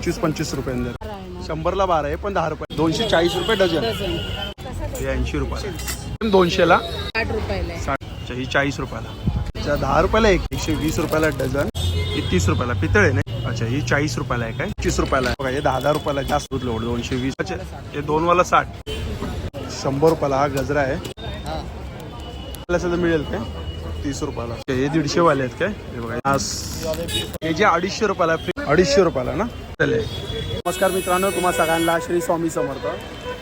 पंचवीस पंचवीस रुपयांनी देणार. शंभरला बारा आहे पण दहा रुपये. दोनशे चाळीस रुपये डझन. हे ऐंशी रुपयाला दोनशेला. साठ रुपयाला साठ अच्छा, ही चाळीस रुपयाला. अच्छा दहा रुपयाला एक एकशे वीस रुपयाला डझन. ही तीस रुपयाला. पितळ आहे नाही अच्छा ही चाळीस रुपयाला आहे काय? तीस रुपयाला आहे. बघा हे दहा दहा रुपयाला जास्त दूध लोड दोनशे वीस. अच्छा हे दोनवाला साठ. शंभर रुपयाला हा गजरा आहे. मिळेल काय? तीस रुपयाला. हे दीडशे वाले आहेत काय? हे बघा हे जे अडीचशे रुपयाला अडीचशे रुपयाला ना? चले नमस्कार मित्रांनो तुम्हा सगळ्यांना श्री स्वामी समर्थ.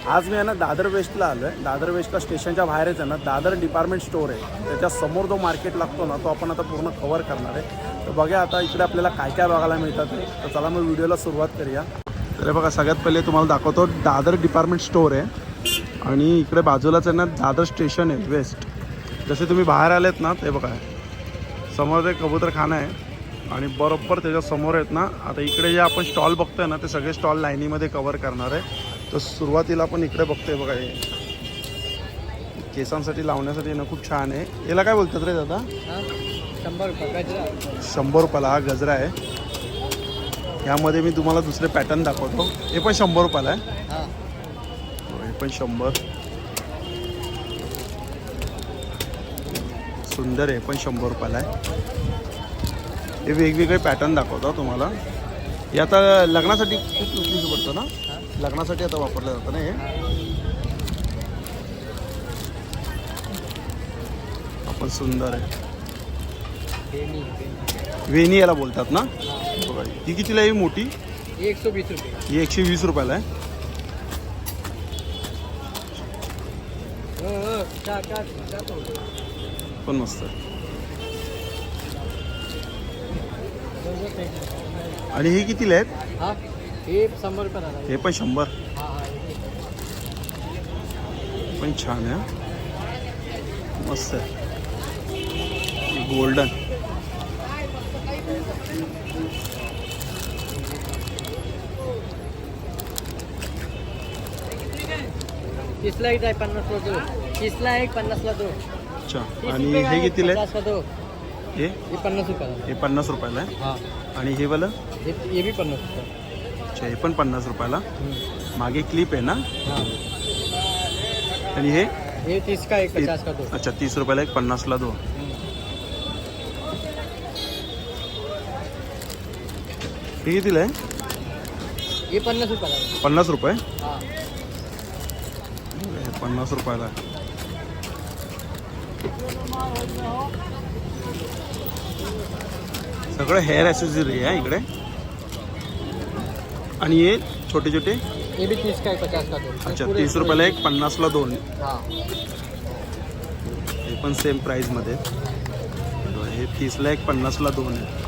आज मी आहे ना दादर वेस्टला आलो आहे दादर वेस्टला स्टेशनच्या बाहेरच आहे ना दादर डिपार्टमेंट स्टोअर आहे. त्याच्यासमोर जो मार्केट लागतो ना तो आपण आता पूर्ण कव्हर करणार आहे. तर बघा आता इकडे आपल्याला काय काय बघायला मिळतात. तर चला मग व्हिडिओला सुरुवात करूया. तर बघा सगळ्यात पहिले तुम्हाला दाखवतो दादर डिपार्टमेंट स्टोर आहे. आणि इकडे बाजूलाच आहे ना दादर स्टेशन आहे वेस्ट जसे तुम्ही बाहेर आलेत ना ते बघा. समोर ते कबूतरखाना आहे आणि बरोबर त्याच्यासमोर आहेत ना आता इकडे जे आपण स्टॉल बघतोय ना ते सगळे स्टॉल लाईनीमध्ये कव्हर करणार आहे. तर सुरुवातीला आपण इकडे बघतोय बघा हे. केसांसाठी लावण्यासाठी ना खूप छान आहे. याला काय बोलतात रे दादा? शंभर रुपये शंभर रुपयाला हा गजरा आहे. ह्यामध्ये मी तुम्हाला दुसरे पॅटर्न दाखवतो. हे पण शंभर रुपयाला आहे. हा हे पण शंभर. सुंदर आहे पण शंभर रुपयाला आहे. हे वेगवेगळे पॅटर्न दाखवतो तुम्हाला. हे आता लग्नासाठी खूप उपयोगी पडतं ना? लग्नासाठी आता वापरलं जातं ना हे? आपण सुंदर आहे. वेणी याला बोलतात ना? बघा ती कितीला आहे ही मोठी? एक सौ वीस रुपये. ही एकशे वीस रुपयाला आहे. पण मस्त आहे आणि हे कितीला आहेत? हा हे शंभर रुपये हे पण शंभर. हा हा पण. छान आहे हा. मस्त आहे. गोल्डन तीसला एक आहे पन्नासला दो. तीसला एक पन्नासला दो. अच्छा. आणि हे कितीला आहे पचासला दो हे? हे पन्नास रुपयाला. हे पन्नास रुपयाला आहे? हा. आणि हे वालं? हे हे बी पन्नास रुपये. अच्छा हे पण पन्नास रुपयाला. मागे क्लिप आहे ना? हा. आणि हे? हे तीस का एक पचास का दो अच्छा तीस रुपयाला एक पन्नासला दोन. हे कितीला आहे हे पन्नास रुपयाला. पन्नास रुपये? हा. हे पन्नास रुपयाला. आहे. सगळं हेअर ॲसेसरी आहे इकडे. आणि हे छोटे छोटे? हे बी तीस का एक पचास का अच्छा तीस रुपयाला एक पन्नासला दोन. हा. हे पण सेम प्राईजमध्ये हे तीसला एक पन्नासला दोन आहे.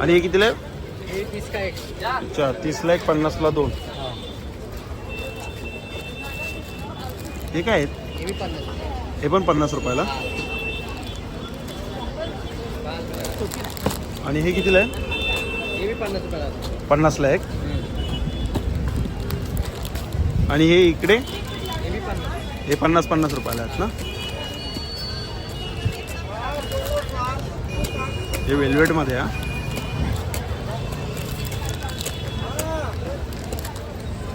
आणि हे कितीला आहे? का एक अच्छा तीसला एक पन्नासला दोन. हे काय आहेत? हे बी पन्नास हे पण पन्नास रुपयाला. आणि हे कितीला आहे? हे बी पन्नास रुपयाला पन्नासला एक. आणि हे इकडे? हे बी पन्नास हे पन्नास पन्नास रुपयाला आहेत ना? हे वेल्वेटमध्ये हा.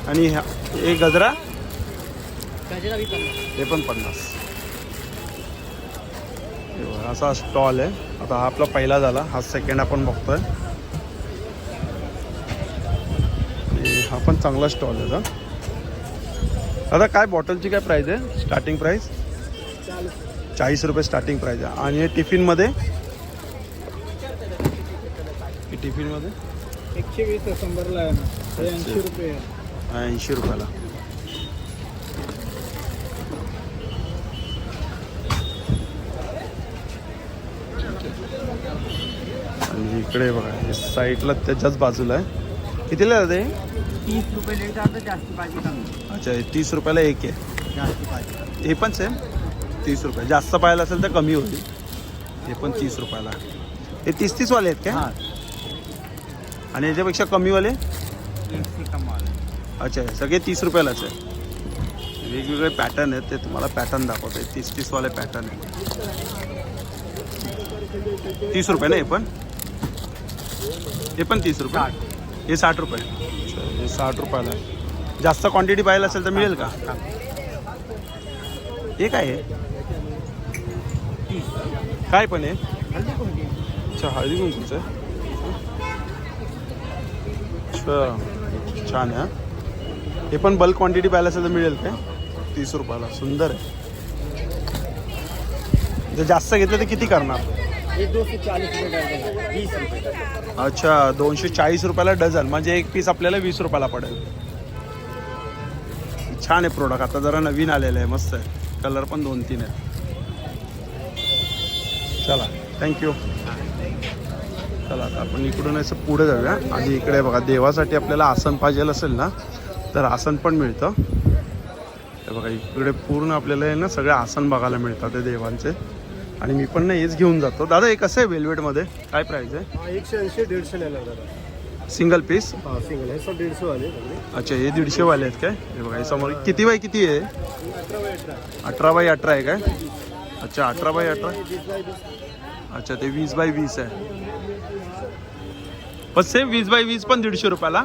आणि ह्या हे गजरा? हे पण पन्नास. असा स्टॉल आहे. आता हा आपला पहिला झाला. हा सेकंड आपण बघतोय. हे हा पण चांगला स्टॉल आहे आता. काय बॉटलची काय प्राईस आहे? स्टार्टिंग प्राईस चाळीस रुपये स्टार्टिंग प्राईस आहे. आणि हे टिफिनमध्ये टिफिनमध्ये एकशे वीस शंभरला आहे ना. ऐंशी रुपये. ऐंशी रुपयाला. आणि इकडे बघा साईडला त्याच्याच बाजूला आहे. कितीला ते? तीस रुपये जास्ती पाहिजे अच्छा तीस रुपयाला एक आहे. जास्ती पाहिजे. हे पण सेम तीस रुपये. जास्त पाहिलं असेल तर कमी होईल. हे पण तीस रुपयाला. हे तीस तीसवाले आहेत हां. काय आणि याच्यापेक्षा कमीवाले? कमाल अच्छा सगळे तीस रुपयालाच आहे. वेगवेगळे पॅटर्न आहेत ते तुम्हाला पॅटर्न दाखवतो. तीस तीसवाले पॅटर्न आहे तीस रुपये ना हे पण? हे पण तीस रुपये? हे साठ रुपये. हे साठ रुपयाला आहे. जास्त क्वांटिटी पाहिजे असेल तर मिळेल का? हे. काय आहे काय पण आहे अच्छा हळदी कुंकूचं आहे. अच्छा छान आहे हा. हे पण बल्क क्वांटिटी पाहिजे असेल तर मिळेल काय तीस रुपयाला. सुंदर आहे. जर जास्त घेतलं तर किती करणार? अच्छा दोनशे चाळीस रुपयाला डझन. म्हणजे एक पीस आपल्याला वीस रुपयाला पडेल. छान आहे प्रोडक्ट आता जरा नवीन आलेलं आहे. मस्त आहे. कलर पण दोन तीन आहेत. चला. थँक्यू चला आता आपण इकडून असं पुढे जाऊया. आणि इकडे बघा. देवासाठी आपल्याला आसन पाहिजे असेल ना? तर आसन पण मिळतं. हे बघा इकडे पूर्ण आपल्याला आहे ना सगळे आसन बघायला मिळतात ते देवांचे. आणि मी पण ना हेच घेऊन जातो. दादा हे कसं आहे वेल्वेटमध्ये? काय प्राईस आहे? एक सौ ऐंशी लेना दादा. सिंगल पीस सिंगल है सब डेढ़ सौ वाले. अच्छा हे दीडशे वाले आहेत काय? हे बघा हे समोर किती बाय किती आहे? अठरा बाय अठरा आहे काय? अच्छा अठरा बाय अठरा. अच्छा ते वीस बाय वीस आहे. पण सेम वीस बाय वीस पण दीडशे रुपयाला.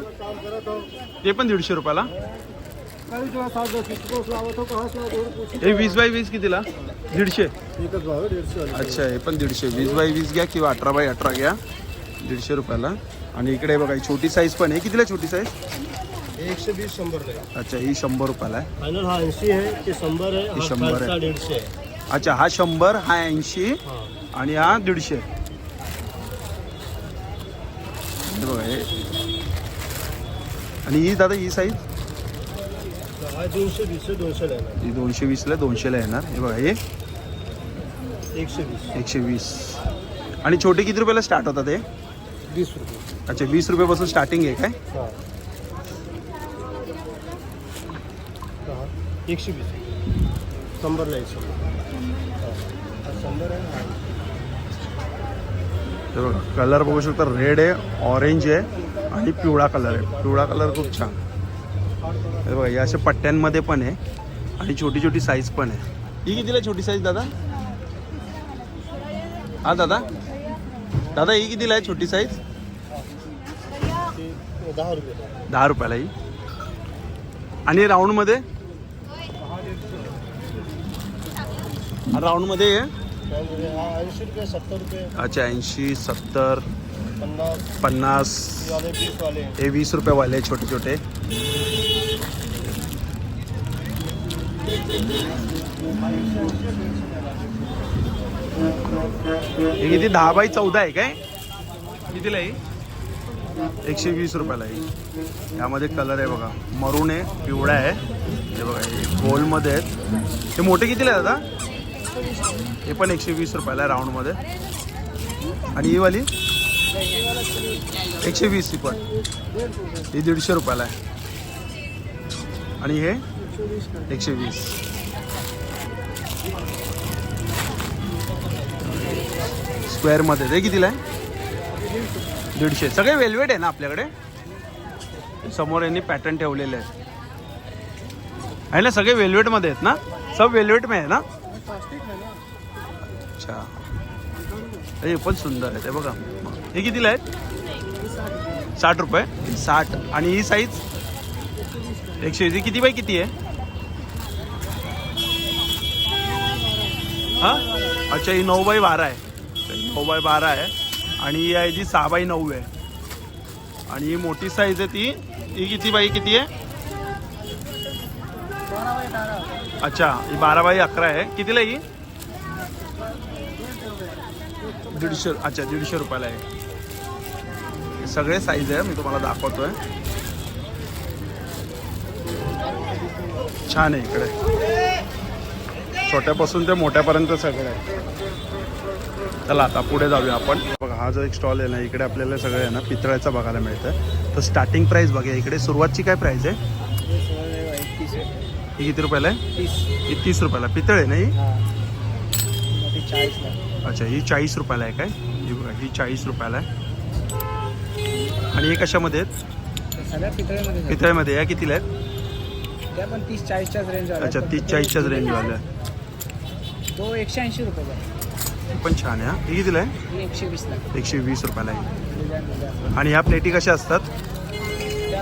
तो पण दीडशे रुपयाला. हो वीस बाय वीस कितीला? दीडशे. अच्छा हे पण दीडशे. वीस बाय वीस घ्या किंवा अठरा बाय अठरा घ्या. दीडशे रुपयाला. आणि इकडे बघा ही छोटी साईज पण आहे. कितीला छोटी साईज एकशे वीस शंभर अच्छा ही शंभर रुपयाला आहे. फायनल हा ऐंशी आहे. शंभर आहे. शंभर आहे. अच्छा हा शंभर हा ऐंशी आणि हा दीडशे. हे बघा हे आणि ही दादा ही साईज दोनशे वीस दोनशे ही दोनशे वीसला दोनशेला येणार हे बघा हे एकशे वीस एकशे वीस आणि छोटे किती रुपयाला स्टार्ट होतात हे वीस रुपये अच्छा वीस रुपयापासून स्टार्टिंग आहे काय हा हा एकशे वीस शंभरला एकशे शंभर आहे हा. बघा कलर बघू शकता रेड आहे ऑरेंज आहे आणि पिवळा कलर आहे. पिवळा कलर खूप छान. हे बघा या अशा पट्ट्यांमध्ये पण आहे आणि छोटी छोटी साईज पण आहे. ही कितीला छोटी साईज दादा? हा दादा? दादा ही कितीला आहे छोटी साईज दहा रुपये दहा रुपयाला ही. आणि राऊंडमध्ये राऊंडमध्ये आहे ऐंशी रुपये सत्तर रुपये. अच्छा ऐंशी सत्तर पन्नास. पन्नास. वाले बीस वाले हे वीस रुपयेवाले छोटे छोटे. हे किती? दहा बाय चौदा आहे काय? कितीला आहे? एकशे वीस रुपयाला आहे. यामध्ये कलर आहे बघा. मरून आहे पिवळा आहे. हे बघा हे गोलमध्ये आहेत. हे मोठे कितीला आहे दादा हे पण एकशे वीस रुपयाला आहे राऊंडमध्ये आणि ही वाली? एकशे वीस ही पण. ही दीडशे रुपयाला आहे. आणि हे? एकशे वीस. स्क्वेअरमध्ये ते कितीला आहे? दीडशे. सगळे वेलवेट आहे ना आपल्याकडे? समोर यांनी पॅटर्न ठेवलेले आहेत. आहे ना सगळे वेल्वेटमध्ये आहेत ना? सब वेलवेट में आहे ना? अच्छा. हे पण सुंदर आहे ते बघा. हे कितीला आहेत? साठ रुपये. साठ. आणि ही साईज एकशे वीस. किती बाय किती आहे? हा? अच्छा ही नऊ बाय बारा आहे. नऊ बाय बारा आहे. आणि ही आहे जी सहा बाय नऊ आहे. आणि ही मोठी साईज आहे ती. ही किती बाई किती आहे? अच्छा ही बारा बाई अकरा आहे. कितीला ही? दीडशे अच्छा दीडशे रुपयाला आहे. सगळे साईज आहे मी तुम्हाला दाखवतोय. छान आहे इकडे. छोट्यापासून ते मोठ्यापर्यंत सगळं आहे. चला आता पुढे जाऊया आपण. बघा हा जो एक स्टॉल आहे ना इकडे आपल्याला सगळं आहे ना पितळ्याचा बघायला मिळतं. तर स्टार्टिंग प्राईस बघा इकडे सुरुवातची काय प्राईस आहे? ही किती रुपयाला आहे? तीस. ही तीस रुपयाला. पितळ आहे ना ही? हा. चाळीसला अच्छा ही चाळीस रुपयाला आहे काय? ही बघा ही चाळीस रुपयाला आहे. आणि हे कशामध्ये आहेत? सगळ्या पितळेमध्ये पितळेमध्ये या कितीला आहेत? त्या पण तीस चाळीसच्याच रेंज अच्छा तीस चाळीसच्याच रेंजवाल्या तो एकशे ऐंशी आहे. ही पण छान आहे हा. ही कितीला आहे? ही एकशे वीसला एकशे वीस रुपयाला आहे. डिझाईन. आणि ह्या प्लेटी कशा असतात?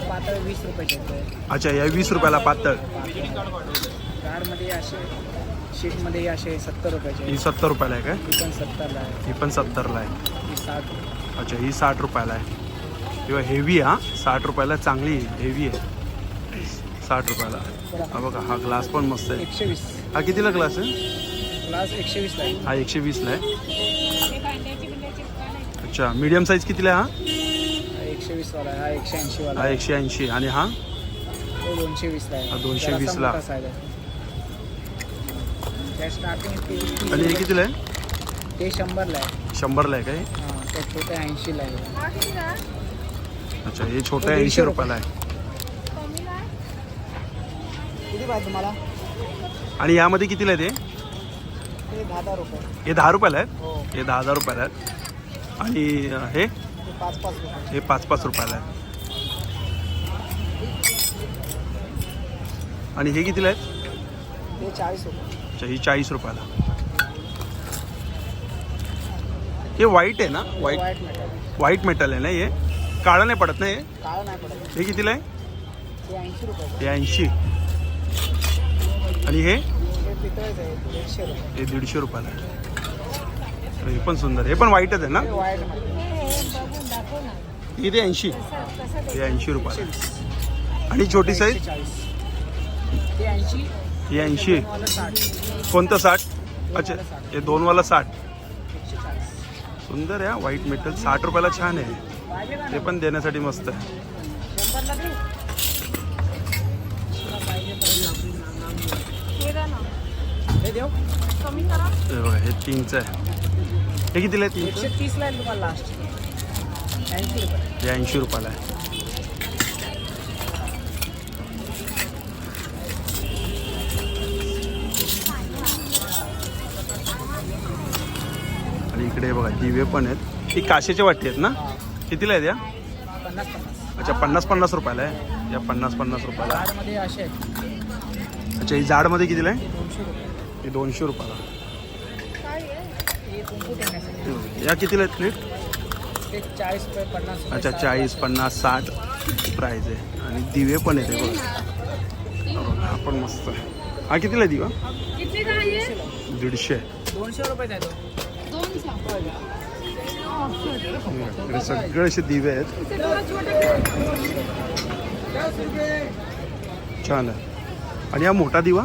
पातळ वीस आहेत अच्छा या वीस रुपयाला पातळ. असे शीटमध्ये असे सत्तर रुपयाचे ही आहेत. सत्तर रुपयाला आहे काय? ही पण सत्तरला आहे. ही पण सत्तरला आहे. ही साठ. अच्छा ही साठ रुपयाला आहे. किंवा हेवी हा साठ रुपयाला चांगली हेवी आहे. साठ रुपयाला. हा बघा हा ग्लास पण मस्त आहे. एकशे वीस. हा कितीला ग्लास आहे? ग्लास एकशे वीसला आहे. हा एकशे वीसला आहे. अच्छा मीडियम साईज कितीला आहे हा? वीसवाला आहे हा एकशे ऐंशीवाला हा आहे एकशे ऐंशी. आणि हा? तो दोनशे वीसला आहे. हा, 220 जरासा ला. आहे. स्टार्टिंग आणि हे कितीला आहे? ते शंभरला आहे. शंभरला आहे काय? हां ते छोटे ऐंशीला आहे. अच्छा हे छोटं तो ऐंशी रुपयाला आहे. किती पाहिजे तुम्हाला? आणि यामध्ये कितीला आहे ते? ते दहा दहा रुपये. हे दहा रुपयाला आहे हो. हे दहा दहा रुपयाला आहे आणि हे? पाच पाच रुपये. हे पाच पाच रुपयाला आहे. आणि हे कितीला आहेत? ते चाळीस रुपये. अच्छा ही चाळीस रुपयाला. हे व्हाईट आहे ना? White white metal white metal आहे ना हे? काळं नाही पडत ना हे? काळं नाही पडत. हे कितीला आहे? ते ऐंशी रुपये. हे ऐंशी. आणि हे? हे पितळेच आहे दीडशे रुपये. हे दीडशे रुपयाला आहे. हे पण सुंदर हे पण व्हाईटच आहे ना? व्हाईट मेटल हे ते ऐंशी. हे ऐंशी रुपयाला. आणि छोटी साईज ही ऐंशी. कोणतं साठ? अच्छा हे दोनवाला साठ. सुंदर आहे व्हाईट मेटल साठ रुपयाला छान आहे. ते पण देण्यासाठी मस्त आहे. हे देऊ. हे बघा हे तीनचं आहे. हे कितीला आहे तीसला आहे तुम्हाला लास्ट हे ऐंशी रुपयाला आहे. आणि इकडे बघा दिवे पण आहेत. ही काशेच्या वाटी आहेत ना? कितीला आहेत या? अच्छा पन्नास पन्नास रुपयाला आहे. या पन्नास पन्नास रुपयाला. अच्छा ही जाडमध्ये कितीला आहे? दोनशे रुपये. ही दोनशे रुपयाला. या कितीला आहेत प्लेट ते चाळीस रुपये पन्नास रुपये अच्छा चाळीस पन्नास साठ प्राईज आहे. आणि दिवे पण आहेत हे बघा. हा पण मस्त आहे. हा कितीला दिवा? दीडशे. दोनशे रुपये इकडे सगळे असे दिवे आहेत. इससे थोड़ा छोटा छान आहे. आणि हा मोठा दिवा?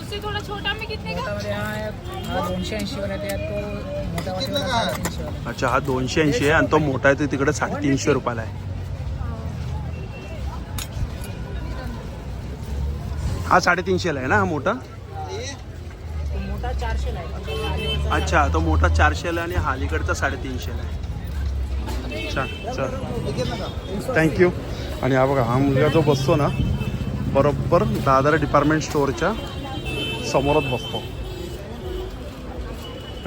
उससे थोड़ा छोटा में कितने का? मोठामध्ये आहे- दोनशे ऐंशी वाला आहे. अच्छा हा दोनशे ऐंशी आहे आणि तो मोठा आहे तो तिकडे साडेतीनशे रुपयाला आहे. हा साडेतीनशेला आहे ना हा मोठा? मोठा अच्छा तो मोठा चारशेला आहे आणि हा अलीकडचा साडेतीनशेला आहे. चल थँक्यू आणि हा बघा हा मुलगा जो बसतो ना बरोबर दादर डिपार्टमेंट स्टोअरच्या समोरच बसतो.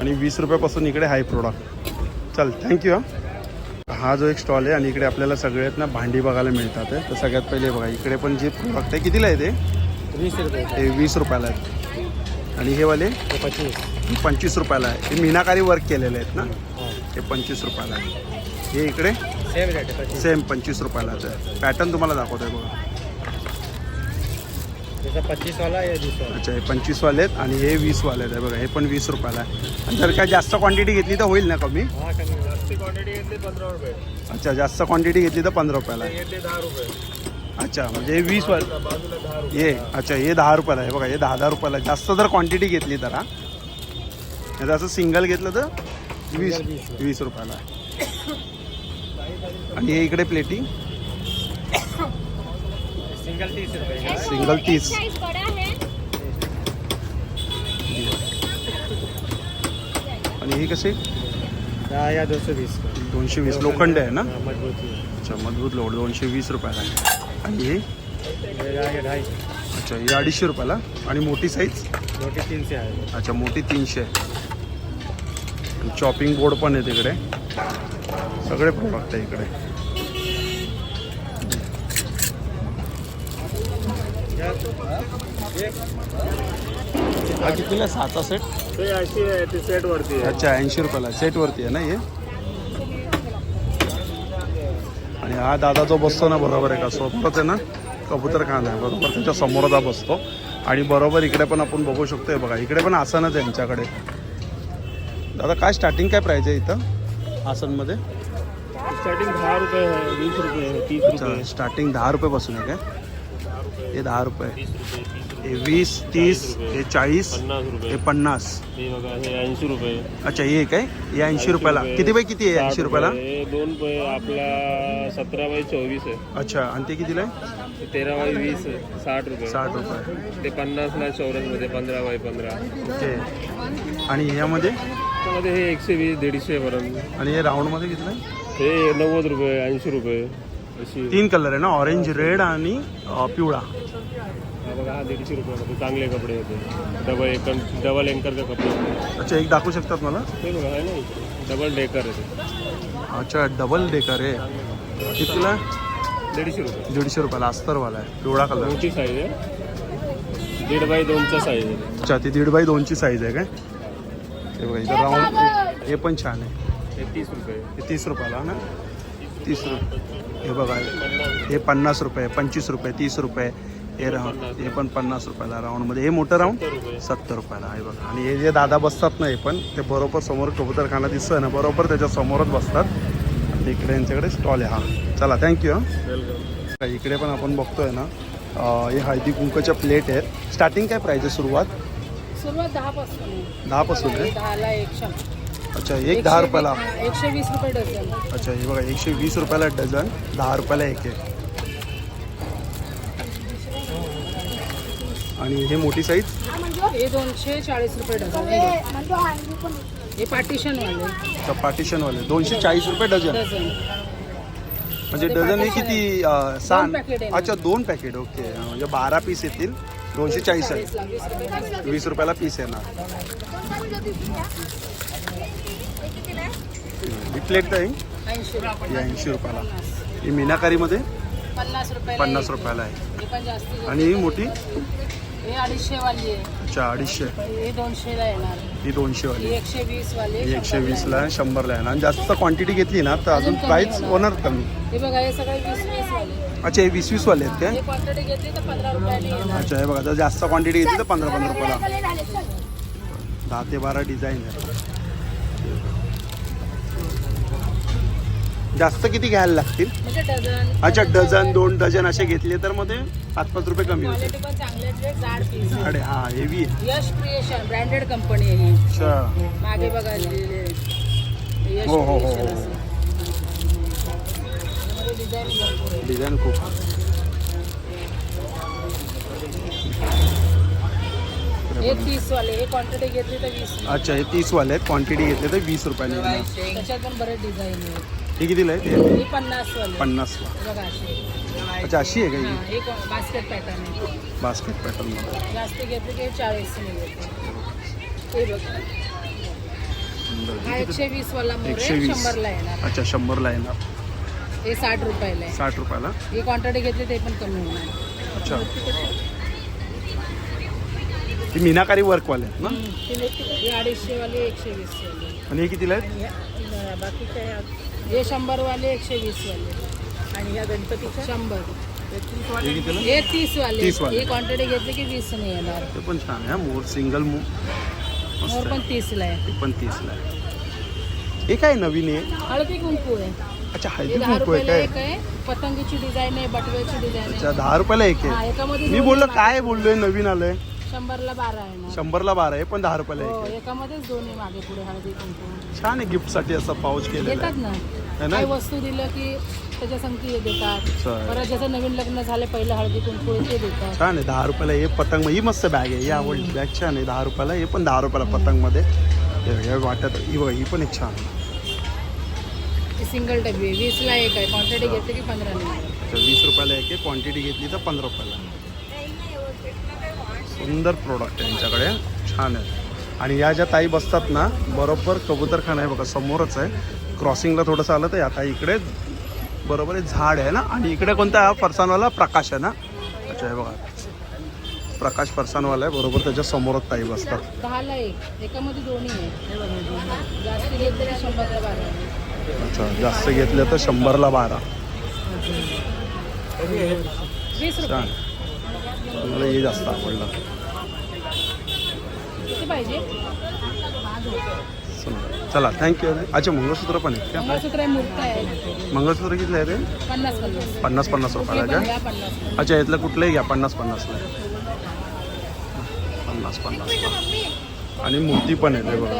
आणि वीस रुपयापासून इकडे हाय प्रोडक्ट. चल थँक्यू हा. हा जो एक स्टॉल आहे आणि इकडे आपल्याला सगळ्यात ना भांडी बघायला मिळतात आहे. तर सगळ्यात पहिले बघा इकडे पण जे प्रोडक्ट आहे कितीला आहे ते? वीस रुपये हे वीस रुपयाला आहेत आणि हे वाले? पच्चीस हे पंचवीस रुपयाला आहे. हे मीनाकारी वर्क केलेले आहेत ना? हे. पंचवीस रुपयाला आहे. हे इकडे? सेम आहे पंचवीस. रुपयालाच आहे. पॅटर्न तुम्हाला दाखवतोय बघा. आहे दुसरा अच्छा हे पंचवीसवाले आहेत आणि हे वीसवाले आहेत. हे बघा हे पण वीस रुपयाला आहे. आणि जर काय जास्त क्वांटिटी घेतली तर होईल ना कमी? हा अच्छा जास्त क्वांटिटी घेतली तर पंधरा रुपयाला अच्छा म्हणजे हे वीस वाले बाजूला दहा हे अच्छा हे दहा रुपयाला आहे. बघा हे दहा दहा रुपयाला आहे. जास्त जर क्वांटिटी घेतली तर हा. नाही असं सिंगल घेतलं तर वीस वीस रुपयाला आहे. आणि हे इकडे प्लेटी सिंगल तीस रुपये. सिंगल तीस। है। आणि हे कसे? दहा या दोनशे वीस. दोनशे वीस. लोखंड आहे ना? मजबूत अच्छा मजबूत लोड. दोनशे वीस रुपयाला आहे. आणि हे? ढाई अच्छा हे अडीचशे रुपयाला. आणि मोठी साईज मोठी तीनशे आहे. अच्छा मोठी तीनशे चॉपिंग बोर्ड पण आहे तिकडे. सगळे प्रोडक्ट आहे इकडे. हा कितीला? सहाचा सेट ती सेट वरती आहे. अच्छा ऐंशी रुपयाला. सेट वरती आहे ना हे? आणि हा दादा जो बसतो ना बरोबर आहे का? सोबतच आहे ना? कबूतर खान आहे. बरोबर त्याच्या समोरच हा बसतो. आणि बरोबर इकडे पण आपण बघू शकतोय बघा. इकडे पण आसनच आहे यांच्याकडे दादा काय स्टार्टिंग काय प्राईज आहे इथं? आसनमध्ये? स्टार्टिंग दहा रुपये वीस रुपये तीस रुपये स्टार्टिंग दहा रुपयापासून आहे काय? हे दहा रुपये. हे वीस तीस हे चाळीस पन्नास हे रुपये. पन्नास. ऐंशी रुपये. अच्छा हे काय हे ऐंशी रुपयाला. किती बाय किती आहे ऐंशी रुपयाला? रुपये. दोन आपला सतरा बाय चोवीस आहे. अच्छा आणि ते कितीला आहे? तेरा बाय वीस साठ रुपये. साठ रुपये. ते पन्नासला चौरसमध्ये पंधरा बाय पंधरा. ओके. आणि ह्यामध्ये त्यामध्ये हे एकशे वीस दीडशे पर्यंत. आणि हे राऊंडमध्ये कितीला आहे? हे नव्वद रुपये ऐंशी रुपये. तीन कलर आहे ना? ऑरेंज रेड आणि पिवळा. बघा दीडशे रुपयामध्ये चांगले कपडे होते. डबल एक डबल अँकरचे कपडे होते. अच्छा एक दाखवू शकतात मला? ते बघा आहे ना डबल डेकर आहे ते. अच्छा डबल डेकर आहे. कितीला? दीडशे रुपये. दीडशे रुपयाला अस्तरवाला आहे. पिवळा कलर मोठी साईज आहे. दीड बाय दोनचा साईज आहे. अच्छा ती दीड बाय दोनची साईज आहे काय? हे बघा इथं राऊंड हे पण छान आहे. हे तीस रुपये. हे तीस रुपयाला ना? तीस रुपये. हे बघा हे पन्नास रुपये पंचवीस रुपये तीस रुपये. हे राऊंड हे पण पन्नास रुपयाला राऊंडमध्ये हे मोठं राऊंड सत्तर रुपये. सत्तर रुपयाला हे बघा. आणि हे जे दादा बसतात ना हे पण ते बरोबर समोर कबूतरखाना दिसतं ना बरोबर त्याच्या समोरच बसतात. आणि इकडे यांच्याकडे स्टॉल आहे. हा चला थँक्यू वेलकम इकडे पण आपण बघतोय ना हे हळदी कुंकूच्या प्लेट आहेत. स्टार्टिंग काय प्राईज आहे सुरुवात? सुरुवात दहा पासून आहे. दहापासून आहे? अच्छा एक दहा रुपयाला. हा, एकशे वीस रुपये डझन. अच्छा हे बघा एकशे वीस रुपयाला डझन दहा रुपयाला एक आहे आणि हे मोठी साईज हे दोनशे चाळीस रुपये डझन हे पार्टिशन वाले दोनशे चाळीस रुपये डझन. डझन. म्हणजे डझन हे किती अं, सहा दोन packet आहे ना. अच्छा दोन पॅकेट ओके म्हणजे बारा पीस येतील. दोनशे चाळीस आहे. वीस रुपये वीस रुपयाला पीस येणार. ही प्लेट आहे. ऐंशी रुपये ही ऐंशी रुपयाला. ही मीनाकारीमध्ये पन्नास रुपये पन्नास रुपयाला आहे. आणि ही मोठी? हे अडीचशे वाली आहे. अच्छा अडीचशे. हे दोनशेला येणार. ही दोनशे ही वाली एकशे वीस वाली ही एकशे शंभरला वीसला आहे शंभरला आहे आणि जास्त क्वांटिटी घेतली ना तर अजून प्राईस होणार. कमी. येणार. हे बघा हे सगळे वीस वीस वाले अच्छा हे वीस वीस वाले आहेत काय? क्वांटिटी घेतली तर पंधरा रुपयाने येणार. अच्छा हे बघा जर जास्त क्वांटिटी घेतली तर पंधरा पंधरा रुपयाला. दहा ते बारा डिझाईन आहे जास्त किती घ्यायला लागतील? म्हणजे डझन. अच्छा डझन दोन डझन असे घेतले तर मध्ये पाच पाच रुपये कमी होते. क्वालिटी पण चांगले आहेत जाड पीस साडे हा हेवी आहे. यश क्रिएशन ब्रँडेड कंपनी आहे ही. अच्छा. मागे बघा लिहिलेले आहे. यश हो, हो, हो, क्रिएशन हो. असं. यामध्ये डिझाईन भरपूर आहे. डिझाईन खूप. हे तीस वाले हे क्वांटिटी घेतली तर वीस. अच्छा हे तीस वाले आहेत. क्वांटिटी घेतले तर वीस रुपयाने येणार. त्याच्यात पण बरेच डिझाईन आहेत. हे कितीला आहे? ते ही पन्नास वाले पन्नासला. बघा अशी अच्छा अशी आहे का हा? हे बास्केट पॅटर्न आहे. बास्केट पॅटर्नमध्ये जास्त घेतली की चाळीस हे बघा. हा एकशे वीस वाला मोर एकशे आहे वीस. शंभरला येणार. अच्छा शंभरला येणार. हे साठ रुपयाला आहे. साठ रुपयाला? ही क्वांटिटी घेतली ते पण कमी होणार. अच्छा. ही मीनाकारी वर्कवाले आहेत ना? हे अडीचशे वाले एकशे वीस वाले आणि हे कितीला आहेत? काय हे शंभर वाले एकशे वीस वाले आणि या गणपतीच्या? शंभर. हे तीस वाले तीस वाले. ही क्वांटिटी घेतली की वीस नाही येणार. ते पण छान आहे हा, मोर सिंगल मस्त मोर आहे. पण तीसला आहे. ते पण तीसला आहे. हे काय नवीन आहे? हळदी कुंकू आहे. अच्छा हे हळदी दहा कुंकू आहे रुपयाला काय? एक आहे. पतंगीची डिझाईन आहे बटव्याची डिझाईन अच्छा आहे दहा रुपयाला एक हा आहे एकामध्ये मी दोन बोललो. काय बोललोय नवीन आलंय? शंभरला बारा आहे ना? शंभरला बारा आहे पण दहा रुपयाला एक हो आहे. एकामध्येच दोन आहे मागे पुढे हळदी कुंकू. छान आहे गिफ्टसाठी असं पाऊच केलेला आहे. ना? है ना? काही वस्तू दिलं की त्याच्या संगती हे देतात. परत जसं नवीन लग्न झाले पहिलं हळदी कुंकू ते देतात. छान आहे दहा रुपयाला हे पतंग ही मस्त बॅग आहे. ही आवडली बॅग छान आहे दहा रुपयाला हे पण दहा रुपयाला पतंगमध्ये. हे- हे वाटत ही बघ ही पण एक छान आहे. सिंगल डबी आहे. वीसला एक आहे. क्वांटिटी घेतली की अच्छा वीस रुपयाला एक आहे. क्वांटिटी घेतली तर पंधरा रुपयाला. सुंदर प्रोडक्ट आहे यांच्याकडे. छान आहे. आणि या ज्या ताई बसतात ना बरोबर कबूतरखाना आहे बघा समोरच आहे. क्रॉसिंगला थोडंसं आलं तर आता इकडे बरोबर आहे झाड आहे ना? आणि इकडे कोणता फरसानवाला प्रकाश आहे ना? अच्छा हे बघा. प्रकाश परसानवाला आहे बरोबर त्याच्या समोरच ताई बसतात. अच्छा जास्त घेतले तर शंभरला बारा. छान. मला हे जास्त आवडलं. चला थँक्यू अच्छा मंगळसूत्र पण मंगळसूत्र आहे मूर्त आहे. मंगळसूत्र किती आहे ते पन्नास पन्नास. रुपयाला का? अच्छा यातलं कुठलंही घ्या पन्नास पन्नासला पन्नास पन्नास आणि मूर्ती पण आहे ते बघा.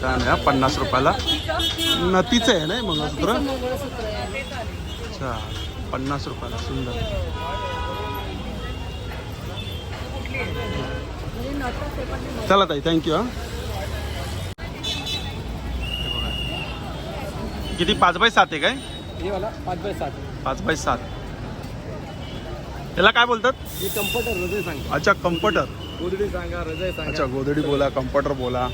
छान आहे हा, पन्नास रुपयाला. नतीचं आहे ना मंगळसूत्र? मंगळसूत्र अच्छा पन्नास रुपयाला सुंदर. चला ताई थँक्यू हा. किती? पाच बाय सात आहे काय? हे वाला पाच बाय सात. पाच बाय सात. त्याला काय बोलतात? हे हृदय सांगा. अच्छा कम्फर्टर गोदडी सांगा हृदय अच्छा गोदडी बोला कम्फर्टर बोला.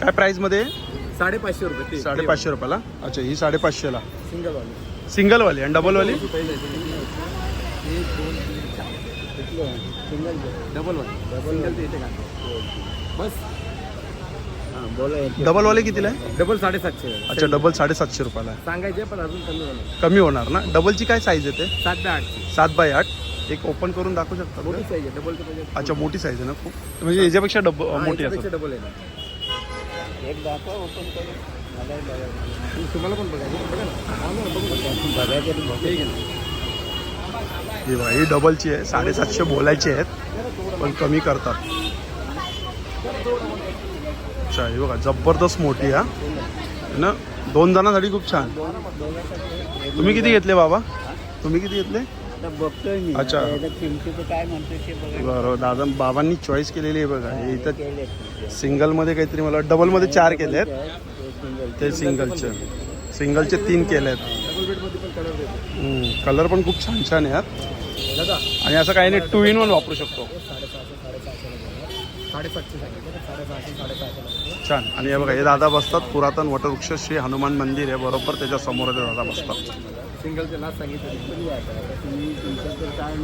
काय प्राइसमध्ये? साडेपाचशे रुपये ते. साडेपाचशे रुपयाला? अच्छा ही साडेपाचशेला सिंगल वाले सिंगल वाली आणि डबल वाली? एक दोन तीन चार. सिंगल डबल वाले सिंगल ते इथे का बस. हां बोला डबल वाले कितीला आहे? डबल साडेसातशे. अच्छा डबल साडेसातशे रुपयाला आहे. सांगायचे पण अजून कमी होणार. कमी होणार ना? डबलची काय साईज येते सात बाय आठशे सात बाय आठ. एक ओपन करून दाखवू शकता मोठी का? साईज आहे डबल पाहिजे. अच्छा मोठी साईज आहे ना खूप? म्हणजे याच्यापेक्षा डब मोठी असतात डबल आहे ना. एक दाखवा ओपन करून. तुम्हाला पण बघायचं? बघा ना. बघू ठीक आहे. ना ही ही डबलची आहे. साडेसातशे बोलायचे आहेत पण कमी करतात. अच्छा ही बघा जबरदस्त मोठी हा. ना दोन जणांसाठी खूप छान. तुम्ही किती घेतले बाबा? तुम्ही किती घेतले? अच्छा. बरोबर दादा बाबांनी चॉईस केलेली आहे बघा. हे इथं सिंगलमध्ये काहीतरी मला डबलमध्ये चार केले आहेत ते सिंगलचे सिंगलचे तीन केले आहेत कलर देतो. कलर पण खूप छान छान आहे यात दादा. आणि असं काही नाही टू इन वन वापरू शकतो. साडेसहाशे साडेसहाशे साडेसातशे सांगितलं साडेसहाशे साडेसहाशे छान. आणि हे बघा हे दादा बसतात पुरातन वटवृक्ष श्री हनुमान मंदिर आहे बरोबर त्याच्यासमोर ते दादा बसतात. सिंगलचे लास्ट सांगितलं तुम्ही तुमचं काय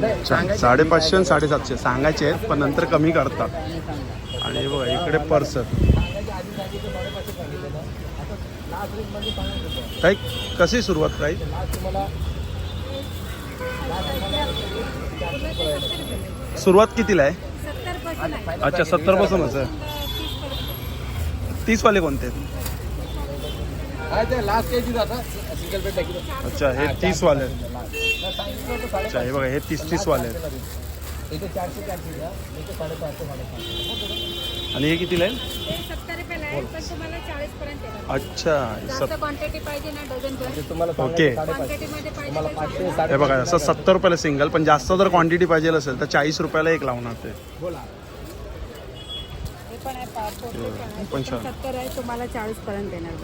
नाही छान. साडेपाचशे आणि साडेसातशे. सांगायचे आहेत पण नंतर कमी करतात. आणि हे बघा इकडे पर्स काय कशी सुरुवात राहील सुरुवात कितीला आहे? अच्छा सत्तर पासूनच आहे. तीसवाले कोणते? आहेत? अच्छा हे तीसवाले. वाले अच्छा हे बघा हे तीस तीसवाले आहेत. आणि हे कितीला आहे? हे सत्तर रुपयाला आहे पण तुम्हाला चाळीस पर्यंत येणार अच्छा हे जास्त सत क्वांटिटी पाहिजे ना डझन भर ते तुम्हाला ओके. हे साडे बघा असं सत्तर रुपयाला सिंगल पण जास्त जर क्वांटिटी पाहिजे असेल तर चाळीस रुपयाला एक लावणार ते. हे पण छान.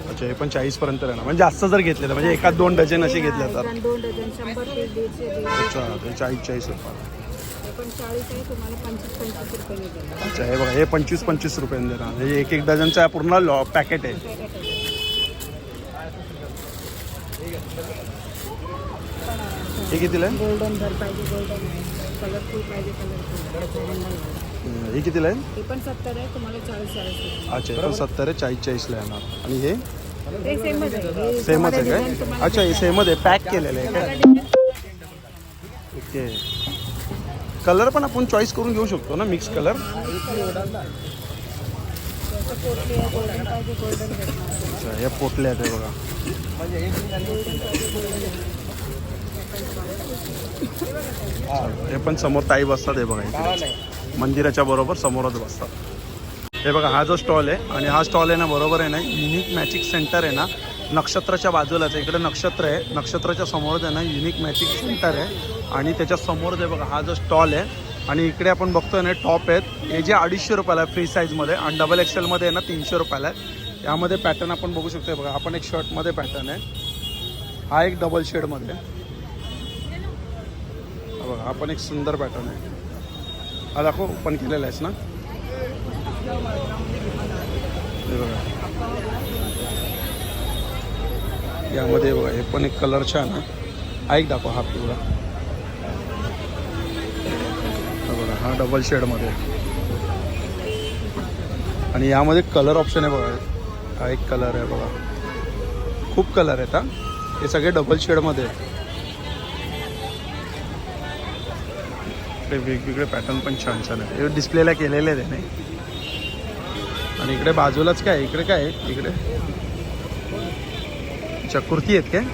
अच्छा हे पण चाळीस पर्यंत राहणार म्हणजे जास्त जर घेतले तर म्हणजे एकाच दोन डझन असे घेतले दीड अच्छा चाळीस चाळीस रुपये हे पण चाळीस आहे तुम्हाला पंचवीस पंचवीस रुपये अच्छा हे बघा हे पंचवीस पंचवीस रुपयांनी देणार. म्हणजे एक एक डझनचा पूर्ण लॉ पॅकेट आहे. हे कितीला आहे? गोल्डन भर पाहिजे गोल्डन आहे. कलरफुल पाहिजे कलरफुल हे कितीला आहे? हे पण सत्तर आहे तुम्हाला चाळीस चाळीस रुपये. अच्छा हे पण सत्तर आहे चाळीस चाळीसला येणार. आणि हे? हे सेमच आहे. हे सेमच आहे काय? अच्छा हे सेमच आहे पॅक केलेलं आहे काय? ओके. कलर पण आपण चॉईस करून घेऊ शकतो ना मिक्स कलर अच्छा हे पोटल्या आहेत हे बघा. हे पण समोर ताई बसतात हे बघा मंदिराच्या बरोबर समोरच बसतात. हे बघा हा जो स्टॉल आहे आणि हा स्टॉल आहे ना बरोबर आहे ना युनिक मॅचिक सेंटर आहे ना नक्षत्राच्या बाजूलाच आहे. इकडे नक्षत्र आहे. नक्षत्राच्या समोरच आहे ना युनिक मॅजिक सेंटर आहे. आणि त्याच्या समोरच आहे बघा हा जो स्टॉल आहे. आणि इकडे आपण बघतोय ना टॉप आहेत. हे जे अडीचशे रुपयाला आहे फ्री साईजमध्ये आणि डबल एक्सेलमध्ये आहे ना तीनशे रुपयाला आहे. यामध्ये पॅटर्न आपण बघू शकतो बघा. आपण एक शर्टमध्ये पॅटर्न आहे. हा एक डबल शेडमध्ये बघा आपण एक सुंदर पॅटर्न आहे. हा दाखव ओपन केलेला आहेस ना? बघा. यामध्ये बघा हे पण एक कलर छान आहे. ऐक दाखव हा पिवळा. बघा हा डबल शेडमध्ये आणि यामध्ये कलर ऑप्शन आहे बघा. हा एक कलर आहे बघा. खूप कलर आहेत हा. हे सगळे डबल शेडमध्ये इकडे वेगवेगळे पॅटर्न पण छान छान आहे हे डिस्प्लेला केलेले आहे त्याने. आणि इकडे बाजूलाच काय इकडे काय इकडे. अच्छा कुर्ती आहेत काय?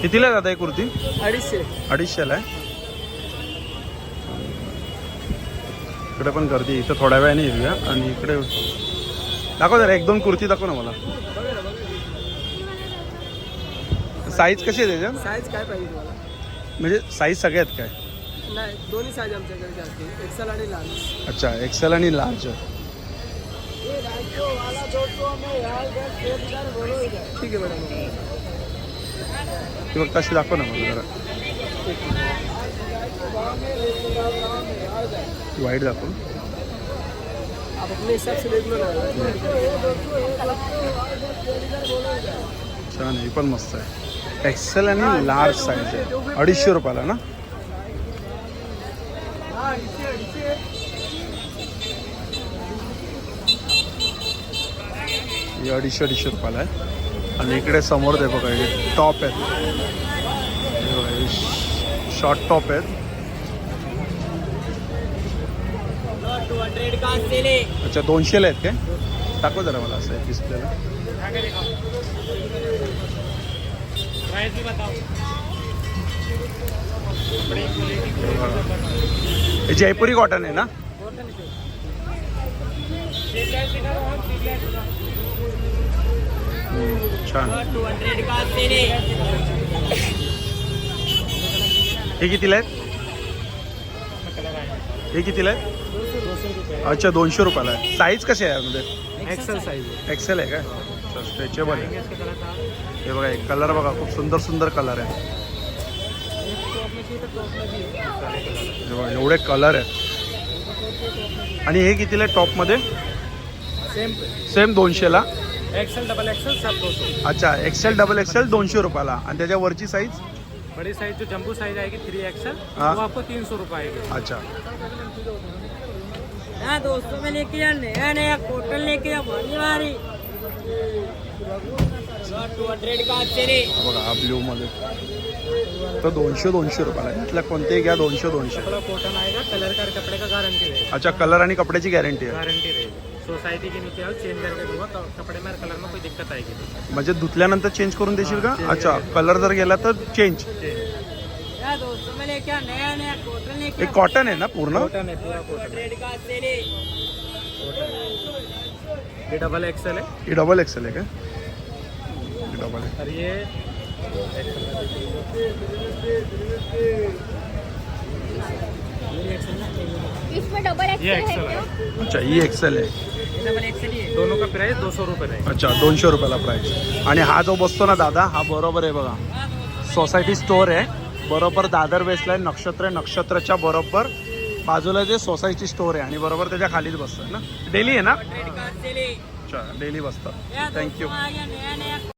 कितीला जात आहे कुर्ती? अडीचशे. अडीचशेला आहे? इकडे पण गर्दी. इथं थोड्या वेळाने येऊया आणि इकडे दाखव जरा एक दोन कुर्ती दाखव ना मला. साईज कशी आहे त्याच्या साईज काय पाहिजे तुम्हाला? म्हणजे साईज सगळे आहेत काय? नाही दोन्ही साईज आमच्याकडे जास्त एक्सेल आणि लार्ज अच्छा एक्सेल आणि लार्ज ठीक आहे मॅडम. ती फक्त अशी दाखव ना मला जरा. वाईट दाखव. आप अपने हिसाब से देख लो ना छान आहे ही पण मस्त आहे. एक्सेल आणि लार्ज साईज आहे. अडीचशे रुपयाला ना? ही अडीचशे अडीचशे रुपयाला आहे आणि इकडे समोर ते बघा हे टॉप आहेत हे शॉर्ट टॉप आहेत. अच्छा दोनशेला आहेत काय? दाखव जरा मला असं डिस्प्लेला हे जयपुरी कॉटन आहे ना? छान. हे कितीला आहेत? हे कितीला आहेत? अच्छा दोनशे रुपयाला आहे. साईज कशी आहे यामध्ये? एक्सेल साईज एक्सेल आहे काय स्ट्रेचेबल आहे. हे बघा एक कलर बघा खूप सुंदर सुंदर कलर आहे. हे एवढे कलर आहेत. आणि हे कितीला आहे टॉपमध्ये सेम सेम दोनशेला. एक्सेल डबल एक्सेल सब दो सौ। अच्छा एक्सेल डबल एक्सेल दोनशे रुपयाला. आणि त्याच्या वरची साईज बड़ी साइज जो जंबू साइज आएगी थ्री एक्सेल हाँ। वो आपको तीन सौ रुपये आएगी। अच्छा। हाँ दोस्तों में लेके जा नया नया कॉटन लेके जा भारी टू हंड्रेड का तेरे हा बघा हा ब्ल्यूमध्ये तर दोनशे दोनशे रुपयाला आहे. यातल्या कोणतेही घ्या दोनशे दोनशे. थोड़ा कॉटन आएगा कलर का कपड़े का गारंटी रहेगी। अच्छा कलर आणि कपड्याची गॅरंटी आहे. गारंटी रहेगी। सोसाइटी के नीचे आओ चेंज करके दूंगा तो कपड़े में कलर में कोई दिक्कत आएगी नहीं? म्हणजे धुतल्यानंतर चेंज करून देशील का? अच्छा कलर जर गेला तर चेंज नया कॉटन हे आहे ना पूर्ण? कॉटन है पूरा कॉटन ये डबल एक्सेल है ही डबल एक्सेल आहे का? ही डबल आहे और ये. इसमें डबल ये एक्सेल एक्सेल है क्या? अच्छा ही एक्सेल आहे. दोनों का प्राइस दो सौ रुपये रहेगा अच्छा दोनशे रुपयाला प्राईस आणि हा जो बसतो ना दादा हा बरोबर आहे बघा. सोसायटी स्टोर आहे. बरोबर दादर वेस्टला नक्षत्र आहे नक्षत्राच्या बरोबर बाजूला जे सोसायटी स्टोर आहे आणि बरोबर त्याच्या खालीच बसतं ना. डेली आहे ना? अच्छा डेली बसतं या थँक्यू